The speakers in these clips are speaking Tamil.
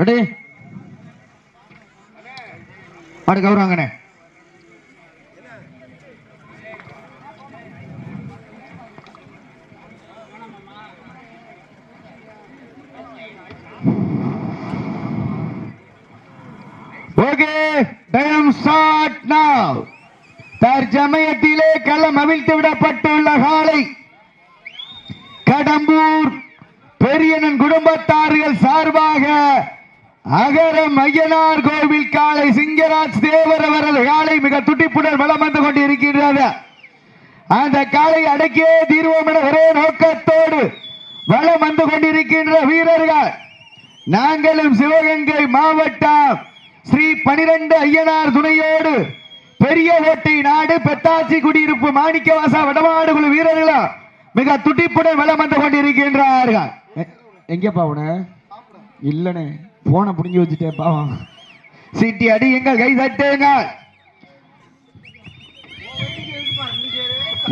ரெடி? மாடு கௌரவங்கண்ணே ஓகே தற்சமயத்திலே களம் அவிழ்த்து விடப்பட்டுள்ள காலை. கடம்பூர் பெரியனன் குடும்பத்தார்கள் சார்பாக அகரம் மையனார் கோவில் காலை சிங்கராஜ் தேவர் அவர்கள் காலை மிக துட்டிப்புடன் வளம் வந்து கொண்டிருக்கின்றது. அந்த காலை அடக்கியே தீர்வோம் என ஒரே நோக்கத்தோடு வளம் வந்து கொண்டிருக்கின்ற வீரர்கள். நாங்களும் சிவகங்கை மாவட்டம் ஸ்ரீ பனிரெண்டு ஐயனார் துணையோடு பெரிய ஓட்டை நாடு பெத்தாச்சி குடியிருப்பு மாணிக்கவாசா வடமாடு குழு வீரர்களும் மிக துடிப்புடன் வளம் வந்து கொண்டிருக்கின்றார்கள். எ- எங்கப்பா உன? இல்லனே. போனை புடிஞ்சு வச்சுட்டேன் பாவம். சீட்டி எங்கள் கை தட்டுங்கள்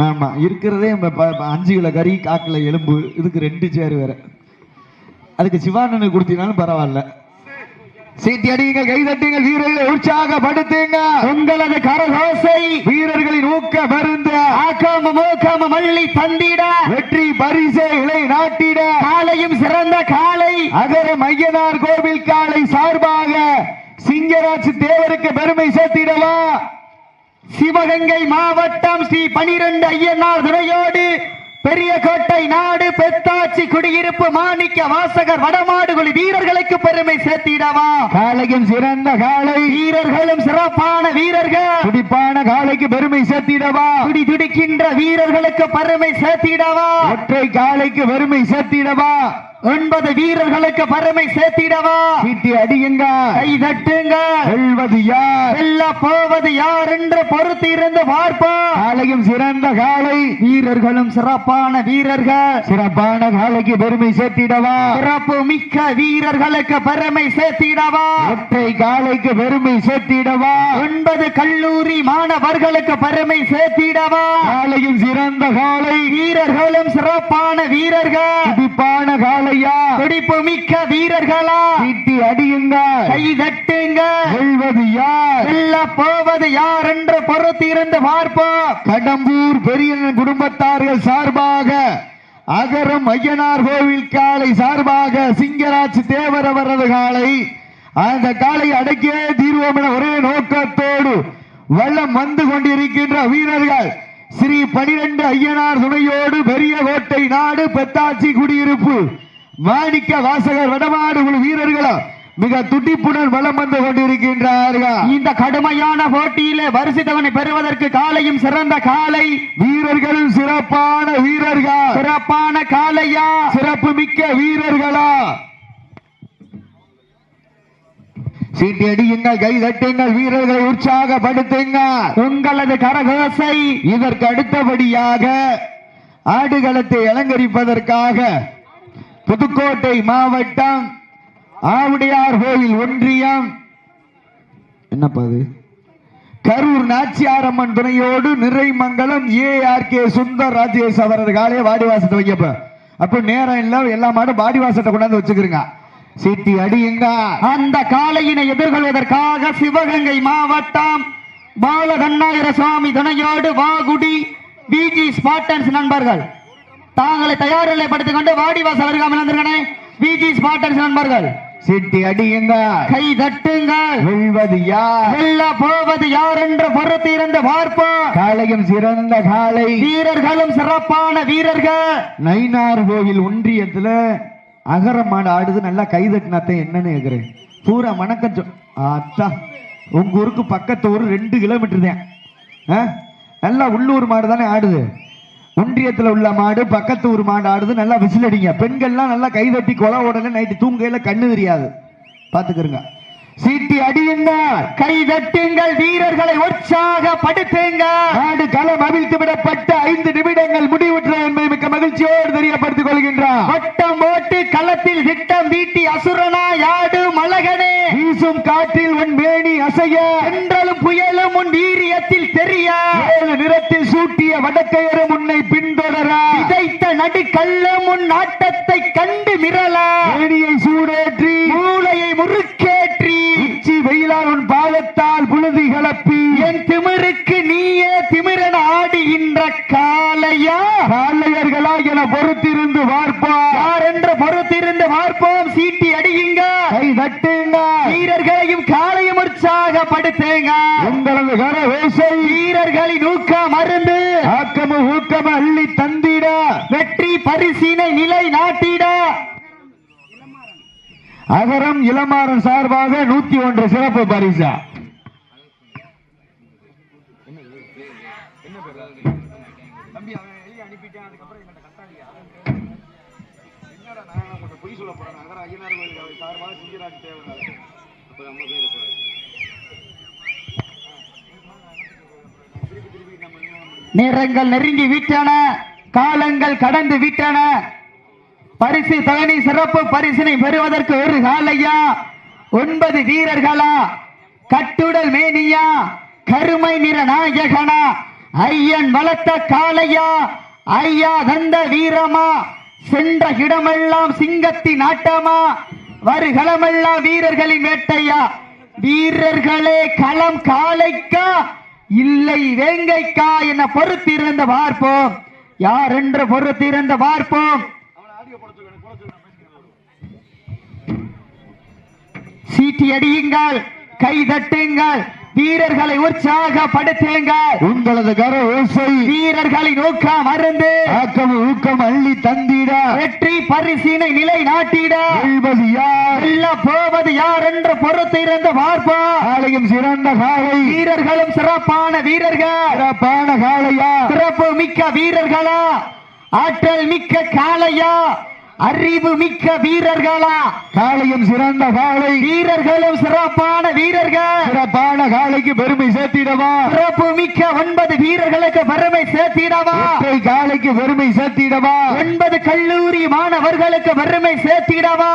ஆமா இருக்கிறதே அஞ்சு கிலோ கறி காக்கில் எலும்பு இதுக்கு ரெண்டு சேர் வேற. அதுக்கு சிவானனுக்கு கொடுத்தீங்கன்னாலும் பரவாயில்ல. சீட்டி அடியுங்கள் கை தட்டுங்கள் வீரர்களை உற்சாகப்படுத்துங்க. உங்களது கரகோசை வீரர்களின் ஊக்க மருந்து. ஆக்காம மூக்காம மல்லி தந்திட. வெற்றி பரிசை இலை நாட்டிட. காலையும் சிறந்த காலை. அகரம் ஐயனார் கோவில் காலை சார்பாக சிங்கராஜ் தேவருக்கு பெருமை சேர்த்திடவா? சிவகங்கை மாவட்டம் ஸ்ரீ பனிரெண்டு ஐயனார் துணையோடு பெரிய கோட்டை நாடு பெத்தாச்சி குடியிருப்பு மாணிக்க வாசகர் வடமாடுகுழி வீரர்களுக்கு பெருமை சேர்த்திடவா? காலையும் சிறந்த காலை வீரர்களும் சிறப்பான வீரர்கள். துடிப்பான காலைக்கு பெருமை சேர்த்திடவா? துடி துடிக்கின்ற வீரர்களுக்கு பெருமை சேர்த்திடவா? ஒற்றை காலைக்கு பெருமை சேர்த்திடவா? ஒன்பது வீரர்களுக்கு பெருமை சேர்த்திடவா? சீட்டி அடியுங்க. கை தட்டுங்க. வெல்வது யார்? வெல்ல போவது யார் என்று பொறுத்து இருந்து பார்ப்போம். காலையும் சிறந்த காலை. வீரர்களும் சிறப்பான வீரர்கள். சிறப்பான காலைக்கு பெருமை சேர்த்திடவா? சிறப்பு மிக்க வீரர்களுக்கு பெருமை சேர்த்திடவா? ஒற்றை காலைக்கு பெருமை சேர்த்திடவா? ஒன்பது கல்லூரி மாணவர்களுக்கு பெருமை சேர்த்திடவா? காலையும் சிறந்த காலை. வீரர்களும் சிறப்பான வீரர்கள். துடிப்பான காலையா துடிப்பு மிக்க வீரர்களா? சீட்டி அடியுங்க கை தட்டுங்க வெல்வது யார்? வெல்ல போவது யார் என்று பொறுத்திருந்து பார்ப்போம். கடம்பூர் பெரிய குடும்பத்தார்கள் சார்பாக அகரம் ஐயனார் கோவில் காலை சார்பாக சிங்கராஜ் தேவர் அவரது காலை அந்த காலை அடக்கியே தீர்வோம் என ஒரே நோக்கத்தோடு வள்ளம் வந்து கொண்டிருக்கின்ற வீரர்கள் ஸ்ரீ பனிரெண்டு ஐயனார் துணையோடு பெரிய கோட்டை நாடு பெத்தாச்சி குடியிருப்பு மாணிக்க வாசகர் வடமாடு குழு வீரர்களும் மிக துடிப்புடன் வலம் வந்து கொண்டிருக்கின்றார்கள். இந்த கடுமையான போட்டியிலே வரிசைத்தவனை பெறுவதற்கு காலையும் சிறந்த காலை. வீரர்களும் சிறப்பான வீரர்கள். சிறப்பான காலையா? சிறப்பு மிக்க வீரர்களா? சீட்டி அடியுங்கள் கை தட்டுங்கள் வீரர்களை உற்சாகப்படுத்துங்க உங்களது கரகோசை. இதற்கு அடுத்தபடியாக ஆடுகளத்தை அலங்கரிப்பதற்காக புதுக்கோட்டை மாவட்டம் ஆவுடையார் கோயில் ஒன்றியம். என்னப்பா அது கரூர் நாச்சியாரம்மன் துணையோடு Niraimangalam A R K Sundar Rajesh அவரது காலையை வாடிவாசத்தை வைக்கப்ப அப்ப நேரம் இல்ல எல்லா மாடும் வாடிவாசத்தை கொண்டாந்து வச்சுக்கிறீங்க சீட்டி அடியுங்க. அந்த காளையினை எதிர்கொள்வதற்காக சிவகங்கை மாவட்டம் பாலகண்ணாயிர சுவாமி துணையோடு வாகுடி பிஜி ஸ்பாட்டன்ஸ் நண்பர்கள். தாங்களை தயார் நிலைப்படுத்திக் கொண்டு வாடிவாசல் அருகாமல் வந்திருக்கனே பிஜி ஸ்பாட்டன்ஸ் நண்பர்கள். சீட்டி அடியுங்க கை தட்டுங்க வெல்வது யார்? வெல்ல போவது யார் என்று பொறுத்து இருந்து பார்ப்போம். காளையும் சிறந்த காளை. வீரர்களும் சிறப்பான வீரர்கள். நைனார் கோவில் ஒன்றியத்துல அகரமாடு ஆடுது நல்லா கை தட்டினாத்தான் என்னன்னு கேக்குறேன். பூரா வணக்கம் சொ அத்தா உங்க ஊருக்கு பக்கத்து ஊர் ரெண்டு கிலோமீட்டர் தான்? நல்லா உள்ளூர் மாடு தானே ஆடுது. ஒன்றியத்துல உள்ள மாடு பக்கத்து ஊர் மாடு ஆடுது நல்லா விசில் அடிங்க பெண்கள்லாம் நல்லா கை தட்டி கொலை உடனே நைட்டு தூங்கையில கண்ணு தெரியாது. பாத்துக்கிறங்க சீட்டி அடியுங்க கை தட்டுங்கள் வீரர்களை உற்சாகப்படுத்துங்க. நாடு களம் அவிழ்த்து விடப்பட்ட ஐந்து நிமிடங்கள் முடிவுற்ற என்பதை மிக்க மகிழ்ச்சியோடு தெரியப்படுத்திக் கொள்கின்றார். வட்டம் ஓட்டு களத்தில் திட்டம் தீட்டி அசுரனா யாடு மலகனே. வீசும் காற்றில் உன் மேனி அசைய. என்றாலும் புயலும் உன் வீரியத்தில் தெரிய. ஏழு நிறத்தில் சூட்டிய பின்தொடர விதைத்த நடுக்கல்லும் நாட்டத்தை கண்டு மிரள மேனியை சூடேற்றி மூளையை முறுக்கி வீரர்களும் சீட்டி அடியுங்க கை தட்டுங்க வீரர்களையும் காலையும் உற்சாகப்படுத்துங்க உங்களது கர ஓசை வீரர்களின் ஊக்கம் மருந்து ஆக்கமும் ஊக்கமும் அள்ளி தந்திட அரிசினை நிலை நாட்டிட. அகரம் இளமாறன் சார்பாக நூத்தி ஒன்று சிறப்பு பரிசா. நேரங்கள் நெருங்கி விட்டன. காலங்கள் கடந்து விட்டன. பரிசு தகனி சிறப்பு பரிசினை பெறுவதற்கு ஒரு காலையா? ஒன்பது வீரர்களா? கட்டுடல் மேனியா? கருமை நிற நாயகனா? ஐயன் வளர்த்த காளையா? ஐயா தந்த வீரமா? சென்ற இடமெல்லாம் சிங்கத்தின் ஆட்டமா வருகளமெல்லாம் வீரர்களின் வேட்டையா? வீரர்களே களம் காளைக்கா? இல்லை வேங்கைக்கா? என பொறுத்திருந்த பார்ப்போம். யார் என்று பொறுத்திருந்த பார்ப்போம். சீட்டி அடியுங்கள் கை தட்டுங்கள் வீரர்களை உற்சாகப்படுத்துங்கள். உங்களது கர ஓசை. வீரர்களை நோக்க மருந்து. ஆக்கமும் ஊக்கம் அள்ளி வெற்றி பரிசினை நிலை நாட்டிட வெல்வது யார்? வெல்ல போவது யார் என்று பொறுத்திருந்து பார்ப்போம் காலையும் சிறந்த காலை வீரர்களும் சிறப்பான வீரர்கள். சிறப்பான காளையா? சிறப்பு மிக்க வீரர்களா? ஆற்றல் மிக்க காளையா? அறிவு மிக்க வீரர்களா? காலையும் சிறந்த காலை வீரர்களும் சிறப்பான வீரர்கள். சிறப்பான காலைக்கு பெருமை சேர்த்திடவா? சிறப்பு மிக்க ஒன்பது வீரர்களுக்கு பெருமை சேர்த்திடவா? காளைக்கு காலைக்கு பெருமை சேர்த்திடவா? ஒன்பது கல்லூரி மாணவர்களுக்கு பெருமை சேர்த்திடவா?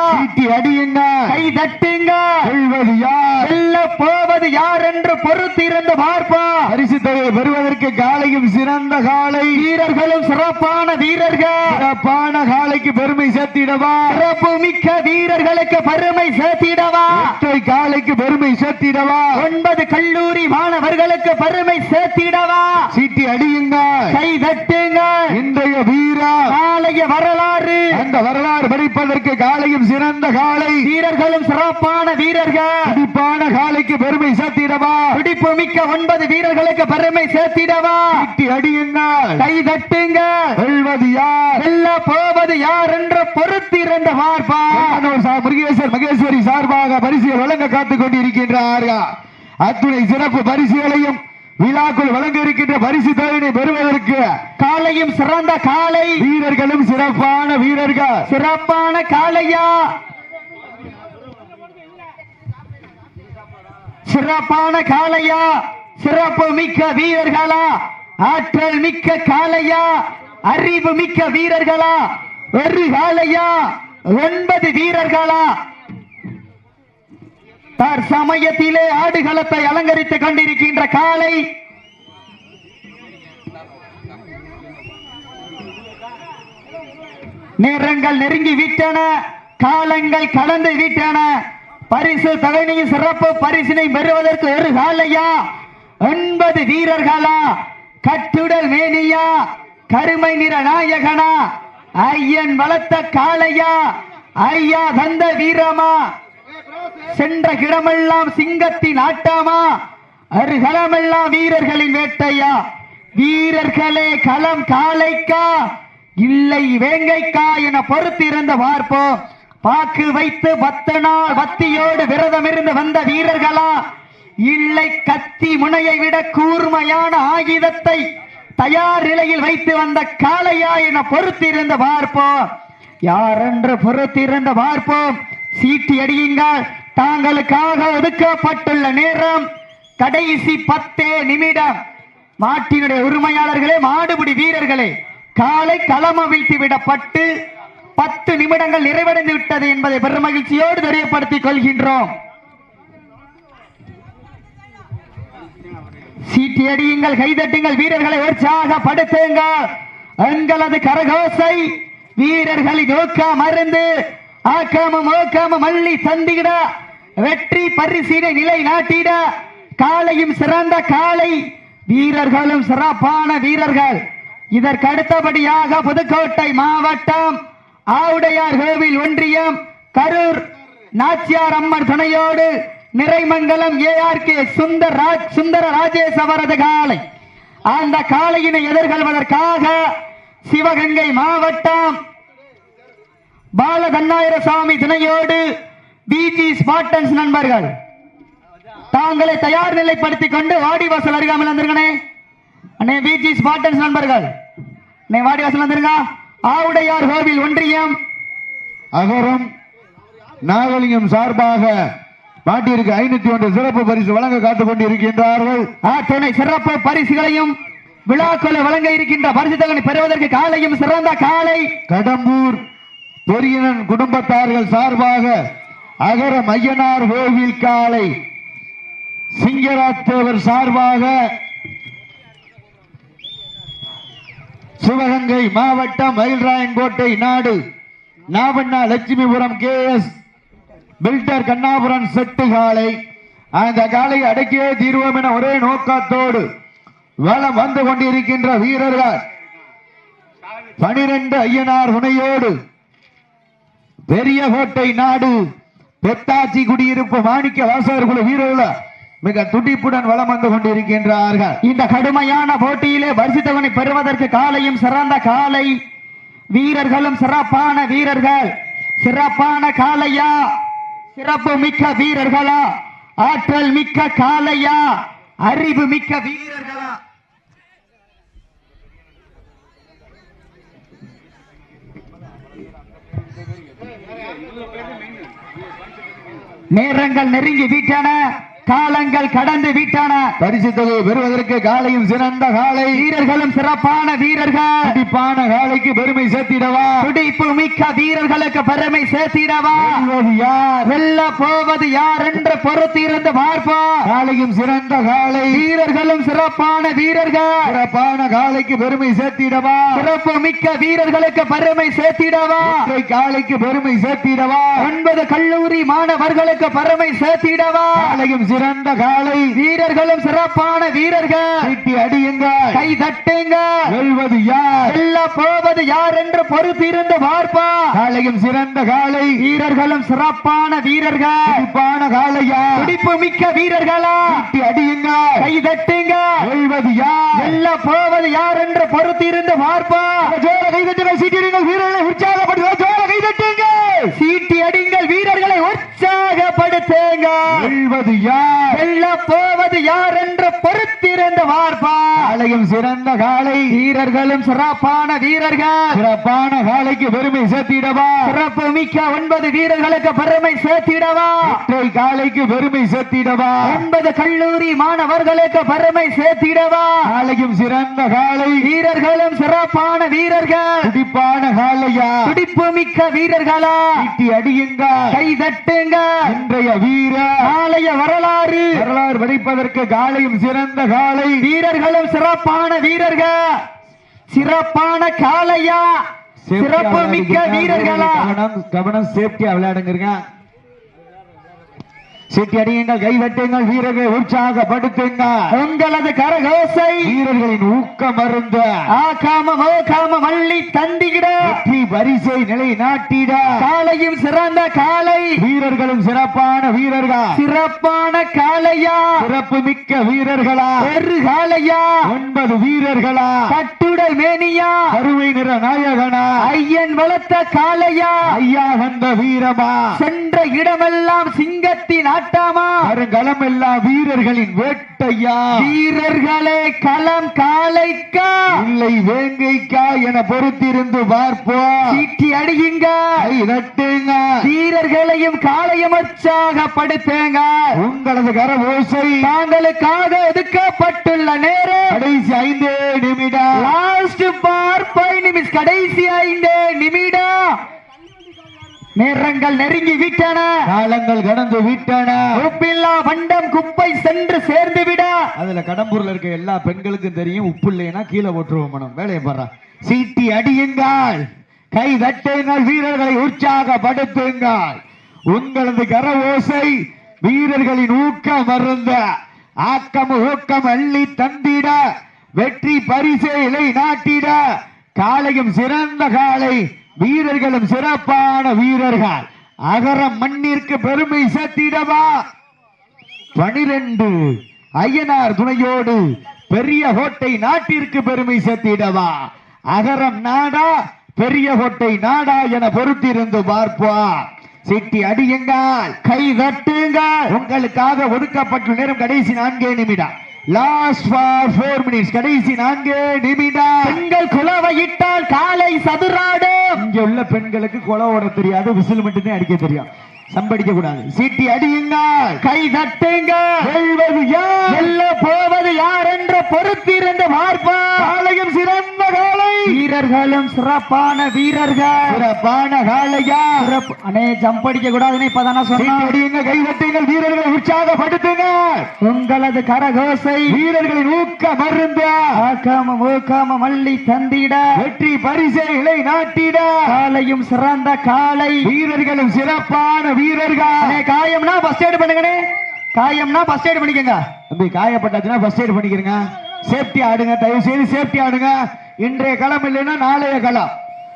அடியுங்க. கை தட்டுங்க. வெல்வது செல்ல போ போவது யார் என்று பொறுத்திருந்து பார்ப்போம் பரிசு தொகை பெறுவதற்கு காலையும் சிறந்த காலை. வீரர்களும் சிறப்பான வீரர்கள். சிறப்பான காலைக்கு பெருமை சேர்த்திடவா. சிறப்பு மிக்க வீரர்களுக்கு பெருமை சேர்த்திடவா. காலைக்கு பெருமை சேர்த்திடவா. ஒன்பது கல்லூரி மாணவர்களுக்கு பெருமை சேர்த்திடவா. சீட்டி அடியுங்க கை தட்டுங்க இன்றைய வீரா. நாளைய வரலாறு. அந்த வரலாறு படிப்பதற்கு காலையும் சிறந்த காலை. வீரர்களும் சிறப்பான வீரர்கள். துடிப்பான காலைக்கு பெருமை சேர்த்திடவா? பிடிப்பு மிக்க ஒன்பது வீரர்களுக்கு பெருமை சேர்த்திடவா? அடியுங்க கை தட்டுங்க. வெல்வது யார்? வெல்ல போவது யார் என்று பொறுத்திருந்த பார்ப்பா. முருகேசர் மகேஸ்வரி சார்பாக பரிசுகள் வழங்க காத்துக் கொண்டிருக்கின்றார்கள் அத்துணை சிறப்பு பரிசுகளையும் விழாக்குள் வழங்க இருக்கின்ற பரிசு தொகையினை பெறுவதற்கு காலையும் சிறந்த காலை. வீரர்களும் சிறப்பான வீரர்கள். சிறப்பான காளையா? சிறப்பான காளையா சிறப்பு மிக்க வீரர்களா ஆற்றல் மிக்க காளையா அறிவு மிக்க வீரர்களா ஒரு காளையா ஒன்பது வீரர்களா. தற்சமயத்திலே ஆடுகளத்தை அலங்கரித்துக் கொண்டிருக்கின்ற காளை. நேரங்கள் நெருங்கி விட்டன காலங்கள் கடந்து விட்டன. பரிசு தகனையும் சிறப்பு பரிசினை பெறுவதற்கு ஒரு காலையா? ஒன்பது வீரர்களா? கட்டுடல் மேனியா? கருமை நிற நாயகனா? ஐயன் வளர்த்த காளையா? ஐயா தந்த வீரமா? சென்ற கிடமெல்லாம் சிங்கத்தின் ஆட்டமா? அருகலமெல்லாம் வீரர்களின் வேட்டையா? வீரர்களே களம் காளைக்கா? இல்லை வேங்கைக்கா என பொறுத்திருந்த பார்ப்போம். பாக்கு வைத்து பத்து நாள் பத்தியோடு விரதம் இருந்து வந்த வீரர்களா? இல்லை கத்தி முனையை விட கூர்மையான ஆயுதத்தை தயார் நிலையில் வைத்து வந்த காளையா என பொறுத்திருந்த பார்ப்போம் யாரென்று பொறுத்திருந்த பார்ப்போம் சீட்டி அடியுங்கள். தாங்களுக்காக ஒதுக்கப்பட்டுள்ள நேரம் கடைசி பத்தே நிமிடம். மாட்டினுடைய உரிமையாளர்களே மாடுபிடி வீரர்களே காலை களம வீழ்த்தி விடப்பட்டு பத்து நிமிடங்கள் நிறைவடைந்து விட்டது என்பதை பெருமகிழ்ச்சியோடு தெரியப்படுத்திக் கொள்கின்றோம். சீட்டி அடியுங்கள் கைதட்டுங்கள் வீரர்களை உற்சாகப்படுத்துங்கள். எங்களது கரகோசை வீரர்களை நோக்க மருந்து ஆக்காமம் ஓக்கமும் அள்ளி தந்திட வெற்றி பரிசீனை நிலை நாட்டிட காலையும் சிறந்த காலை வீரர்களும் சிறப்பான வீரர்கள். இதற்கு அடுத்தபடியாக புதுக்கோட்டை மாவட்டம் ஆவுடையார் கோவில் ஒன்றியம் கரூர். நாச்சியார் அம்மன் துணையோடு நிறைமங்கலம் ஏஆர்கே சுந்தர் ராஜ் சுந்தர ராஜேஷ் அவரது காலை. அந்த காளையினை எதிர்கொள்வதற்காக சிவகங்கை மாவட்டம் பால தன்னாயிரசாமி துணையோடு பிஜி ஸ்பாட்டன்ஸ் நண்பர்கள். தாங்களை தயார் நிலைப்படுத்திக் கொண்டு வாடிவாசல் அருகாமல் வந்திருக்கனே அண்ணே பிஜி ஸ்பாட்டன்ஸ் நண்பர்கள். அண்ணே வாடிவாசல் வந்திருக்கா ஆவுடையார் கோவில் ஒன்றியம் அகரம் நாகலிங்கம் சார்பாக பாட்டிற்கு ஐநூத்தி ஒன்று சிறப்பு பரிசு வழங்க காத்துக் கொண்டிருக்கின்றார்கள். துணை சிறப்பு பரிசுகளையும் விழாக்களை வழங்க இருக்கின்ற பரிசு பரிசுகளை பெறுவதற்கு காலையும் சிறந்த காலை. கடம்பூர் பொரியனன் குடும்பத்தார்கள் சார்பாக அகர மையனார் கோவில் காலை. சிங்கராத்தேவர் சார்பாக சிவகங்கை மாவட்டம் மயில்ராயன்கோட்டை நாடு. நாவண்ணா Lakshmipuram K S. Filter Kannapuram set காலை அந்த காலை அடக்கியே தீர்வோம் என ஒரே நோக்கத்தோடு வளம் வந்து கொண்டிருக்கின்ற வீரர்கள். பனிரெண்டு ஐயனார் துணையோடு பெரிய கோட்டை நாடு. பெத்தாச்சி குடியிருப்பு மாணிக்க வாசகர் குழு வீரர்கள்? மிக துடிப்புடன் வளம் வந்து கொண்டிருக்கின்றார்கள். இந்த கடுமையான போட்டியிலே வரிசித்தவனை பெறுவதற்கு காலையும் சிறந்த காலை வீரர்களும் சிறப்பான வீரர்கள். சிறப்பான காலையா? சிறப்பு மிக்க வீரர்களா? ஆற்றல் மிக்க காலையா? அறிவு மிக்க வீரர்களா? நேரங்கள் நெருங்கி விட்டன காலங்கள் கடந்து விட்டன. பரிசு தொகை பெறுவதற்கு காலையும் சிறந்த காலை. வீரர்களும் சிறப்பான வீரர்கள். துடிப்பான காலைக்கு பெருமை சேர்த்திடவா? துடிப்பு மிக்க வீரர்களுக்கு பெருமை சேர்த்திடவா? யார்? வெல்ல போவது யார் என்று பொறுத்திருந்து பார்ப்போம். காலையும் சிறந்த காலை. வீரர்களும் சிறப்பான வீரர்கள். சிறப்பான காலைக்கு பெருமை சேர்த்திடவா? சிறப்பு மிக்க வீரர்களுக்கு பெருமை சேர்த்திடவா? காலைக்கு பெருமை சேர்த்திடவா? ஒன்பது கல்லூரி மாணவர்களுக்கு பெருமை சேர்த்திடவா? காலையும் சிறந்த காலை. வீரர்களும் சிறப்பான வீரர்கள். சீட்டி அடியுங்கள். கை தட்டுங்க வெல்வது யார்? வெல்ல போவது யார் என்று பொறுத்திருந்து பார்ப்போம். காலையும் சிறந்த காலை. வீரர்களும் சிறப்பான வீரர்கள். துடிப்பான காலையா? துடிப்பு மிக்க வீரர்களா? சீட்டி அடியுங்கள். கை தட்டுங்க வெல்வது யார்? வெல்ல போவது யார் என்று பொறுத்திருந்து பார்ப்போம். ஜோர கைதட்டுங்கள் சீட்டிடுங்கள் வீரர்களை உற்சாகப்படுத்துங்கள் ஜோர கைதட்டுங்கள் சீட்டி அடிங்கள். வீரர்களை உற்சாகப்படுத்துங்க வெல்வது யார்? வெல்ல போவது யார் என்று பொறுத்திருந்து பார்ப்போம் காலையும் சிறந்த காலை. வீரர்களும் சிறப்பான வீரர்கள். சிறப்பான காலைக்கு பெருமை சேர்த்திடவா. சிறப்பு மிக்க ஒன்பது வீரர்களுக்கு பெருமை சேர்த்திடவா. காலைக்கு பெருமை சேர்த்திடவா. ஒன்பது கல்லூரி மாணவர்களுக்கு பெருமை சேர்த்திடவா. காலையும் சிறந்த காலை வீரர்களும் சிறப்பான வீரர்கள். துடிப்பான காலையா துடிப்பு மிக்க வீரர்களா. சீட்டி அடியுங்கள் கை தட்டுங்க. இன்றைய வீர. நாளைய வரலாறு. வரலாறு படிப்பதற்கு காலையும் சிறந்த காலை வீரர்களும் சிறப்பான வீரர்கள். சிறப்பான காளையா. சிறப்பு மிக்க வீரர்களா. கவனம் கவனம் சேஃப்டியா விளையாடுங்க சீட்டி அடியுங்கள் கைதட்டுங்கள் வீரர்களை உற்சாகப்படுத்துங்க உங்களது கரகோசை வீரர்களின் ஊக்கம் அருந்த. ஆகாம மோகாம மல்லி தந்திகிட. வெற்றி பரிசை நிலை நாட்டிட. காளையும் சிறந்த காளை வீரர்களும் சிறப்பான வீரர்கள். சிறப்பான காளையா சிறப்பு மிக்க வீரர்களா. ஒரு காளையா ஒன்பது வீரர்களா. கட்டுடல் மேனியா? கருவை நிற நாயகனா? ஐயன் வளர்த்த காளையா? ஐயா வந்த வீரமா? சென்ற இடமெல்லாம் சிங்கத்தின் ஆட்டாமா? வருங்களம் எல்லாம் வீரர்களின் வேட்டையா? வீரர்களே களம் காளைக்கா? இல்லை வேங்கைக்கா என பொறுத்திருந்து பார்ப்போம் சீட்டி அடியுங்க. கை தட்டுங்க. வீரர்களையும் காளையும் உற்சாகப்படுத்துங்க உங்களது கர ஓசை தாங்களுக்காக ஒதுக்கப்பட்டுள்ள நேரம். கடைசி ஐந்தே பார் ஃபைவ் நிமிஷம் கடைசி ஐந்து நிமிடம் நேரங்கள் நெருங்கி விட்டன. காலங்கள் கடந்து விட்டன. உப்பில்லா வண்டம் குப்பை சென்று சேர்ந்து விட அதுல கடம்பூர்ல இருக்க எல்லா பெண்களுக்கும் தெரியும் உப்பு இல்லைன்னா கீழே போட்டுருவோம் மனம். வேலையை பாரு சீட்டி அடியுங்கள். கை தட்டுங்கள் வீரர்களை உற்சாகப்படுத்துங்கள். உங்களது கர ஓசை வீரர்களின் ஊக்கம் மருந்த. ஆக்கம் ஊக்கம் அள்ளி தந்திட. வெற்றி பரிசை இலை நாட்டிட. காலையும் சிறந்த காலை வீரர்களும் சிறப்பான வீரர்கள். அகர மண்ணிற்கு பெருமை சேர்த்திடவா பனிரெண்டு ஐயனார் துணையோடு பெரிய கோட்டை நாட்டிற்கு பெருமை சேர்த்திடவா அகரம் நாடா பெரிய கோட்டை நாடா என பொறுத்திருந்து பார்ப்போம். சிட்டி அடியுங்கள் கை தட்டுங்கள். உங்களுக்காக ஒதுக்கப்பட்ட நேரம் கடைசி நான்கே நிமிடம். லாஸ்ட் ஃபார் ஃபோர் மினிட்ஸ் கடைசி நான்கே நிமிடம். பெண்கள் குலவையிட்டால் காலை சதுராடும் இங்க உள்ள பெண்களுக்கு கொலை ஓட தெரியாது விசில் மட்டும்தான் அடிக்க தெரியும். சம்படிக்க கூடாது. சீட்டி அடியுங்கள். கை தட்டுங்கள். வெல்வது யார் வெல்ல போவது யார் என்று பொறுத்திருந்து பார்ப்போம் காளையும் சிறந்த காளை வீரர்களும் சிறப்பான வீரர்கள். சிறப்பான காளையா. சிறப்பு. ஜம்ப் அடிக்க கூடாதுன்னு இப்பதானே வீரர்களை உற்சாகப்படுத்துங்க. உங்களது கரகோசை. வீரர்களின் ஊக்க மருந்து. ஆக்காம மூக்காம மல்லி தந்திட. வெற்றி பரிசை இலை நாட்டிட. காலையும் சிறந்த காலை வீரர்களும் சிறப்பான வீரர்கள். காயம்னா ஃபர்ஸ்ட் எய்ட் பண்ணுங்கண்ணே. காயம்னா ஃபர்ஸ்ட் எய்ட் பண்ணிக்கங்க. தம்பி காயப்பட்டாச்சுன்னா ஃபர்ஸ்ட் எய்ட் பண்ணிக்கிறங்க. சேஃப்டி ஆடுங்க தயவு செய்து சேஃப்டி ஆடுங்க. இன்றைய களம் இல்லைன்னா நாளைய களம்.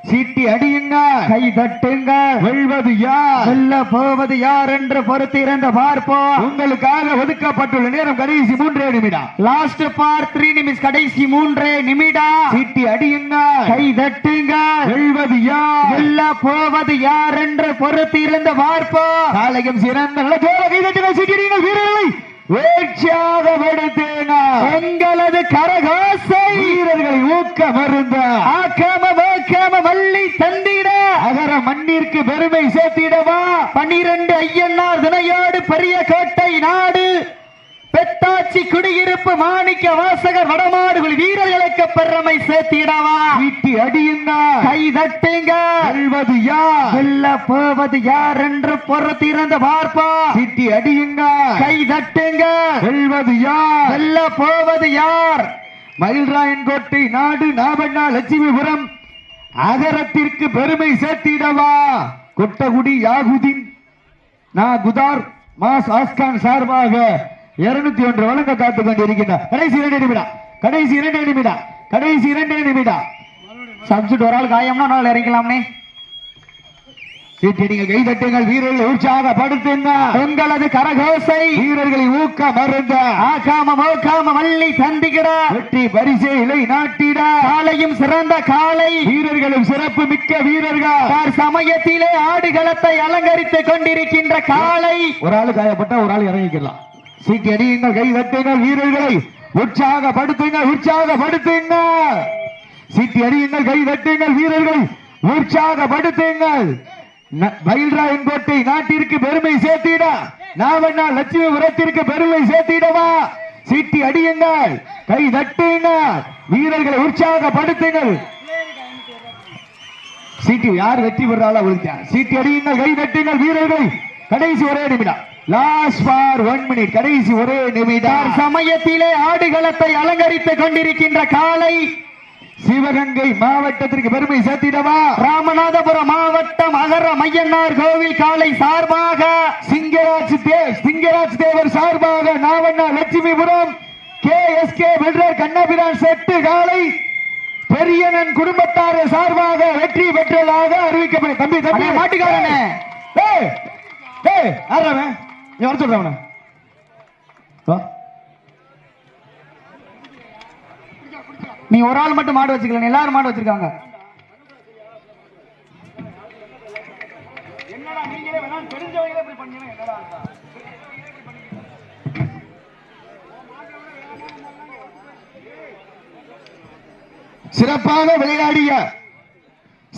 சீட்டி அடியுங்க கை தட்டுங்கள் வெல்வது யார்? வெல்ல போவது யார் என்று பொறுத்திருந்து பார்ப்போம். உங்களுக்காக ஒதுக்கப்பட்டுள்ள நேரம் கடைசி மூன்றே நிமிடம். லாஸ்ட் பார் த்ரீ நிமிஷம் கடைசி மூன்றே நிமிடம். சீட்டி அடியுங்க. கை தட்டுங்கள் வெல்வது யார்? வெல்ல போவது யார் என்று பொறுத்திருந்து பார்ப்போம். காலையும் சிறந்த நல்ல ஜோர கைதட்டுங்கள் சீட்டி அடியுங்கள் வீரர்களை. உற்சாகப்படுத்துங்க எங்களது கரகோசை வீரர்களை ஊக்க மருந்த ஆக்காம வேக்காம மல்லி தந்திட. அகர மண்ணிற்கு பெருமை சேர்த்திடவா? பனிரெண்டு ஐயன்னார் துணையோடு பெரிய கோட்டை நாடு. பெத்தாச்சி குடியிருப்பு மாணிக்க வாசகர் வடமாடுகள் வீரர்களுக்கு பெருமை சேர்த்திடவா? சீட்டி அடியுங்க. கை தட்டுங்க. வெல்வது யார்? வெல்ல போவது யார் என்று பொறுத்திருந்து பார்ப்போம் சீட்டி அடியுங்க. கை தட்டுங்க. வெல்வது யார்? வெல்ல போவது யார்? மயில்ராயன் கோட்டை நாடு நாவண்ணா லட்சுமிபுரம் அகரத்திற்கு பெருமை சேர்த்திடவா? கொட்டகுடி யாகுதீன் நா குதார் மாஸ் ஆஸ்கான் சார்பாக இருநூத்தி ஒன்று வழங்க காத்துக் கொண்டிருக்கின்றார் கடைசி இரண்டு நிமிடம். கடைசி இரண்டு நிமிடம். கடைசி இரண்டு நிமிடம். சப்ஜெக்ட் ஒரு ஆள் காயம்னா நாள் இறங்கலாம்னே. சீட்டி நீங்கள் கை தட்டுங்கள். வீரர்களை உற்சாகப்படுத்துங்க. உங்களது கரகோசை. வீரர்களை ஊக்க மருந்த ஆக்காம மோக்காம மல்லி தந்திக்கிட வெற்றி பரிசை இலை நாட்டிட. காலையும் சிறந்த காலை. வீரர்களும் சிறப்பு மிக்க வீரர்கள். தார் சமயத்திலே ஆடுகளத்தை அலங்கரித்துக் கொண்டிருக்கின்ற காலை. ஒரு ஆளு காயப்பட்டா ஒரு ஆள் இறங்கிக்கலாம். சீட்டி கை தட்டுங்கள் வீரர்களை உற்சாகப்படுத்துங்க உற்சாகப்படுத்துங்க சீட்டி அடியுங்கள் கை தட்டுங்கள் வீரர்களை உற்சாகப்படுத்துங்கள் பயில்ராயன் கோட்டை நாட்டிற்கு பெருமை சேர்த்திட. நாவண்ணா லட்சுமிபுரத்திற்கு பெருமை சேர்த்திடவா. சீட்டி அடியுங்கள் கை தட்டுங்கள் வீரர்களை உற்சாகப்படுத்துங்கள் சீட்டி யார் வெற்றி பெறாளோ சீட்டி அடியுங்கள் கை தட்டுங்கள் வீரர்கள் கடைசி ஒரே நிமிடம். லாஸ்ட் ஃபார் ஒன் மினிட் கடைசி ஒரே நிமிடம். சமயத்திலே ஆடுகளத்தை அலங்கரித்துக் கொண்டிருக்கின்ற காலை சிவகங்கை மாவட்டத்திற்கு பெருமை சேர்த்திடவா? ராமநாதபுரம் மாவட்டம் அகர மையன்னார் கோவில் காலை சார்பாக சிங்கராஜ் தேவ் சிங்கராஜ் தேவர் சார்பாக நாவண்ணா லட்சுமிபுரம் கே எஸ் கே வெல்றர் கண்ணபிரான் செட்டு காலை பெரியனன் குடும்பத்தார் சார்பாக வெற்றி பெற்றதாக அறிவிக்கப்படும். தம்பி தம்பி. மாட்டுக்காரனே. ஏய் ஏய் ஆறாவன் நீ வர சொல்றவன வா. நீ ஒரு ஆள் மட்டும் மாடு வச்சுக்கலாம் எல்லாரும் மாடு வச்சிருக்காங்க. சிறப்பாக விளையாடிய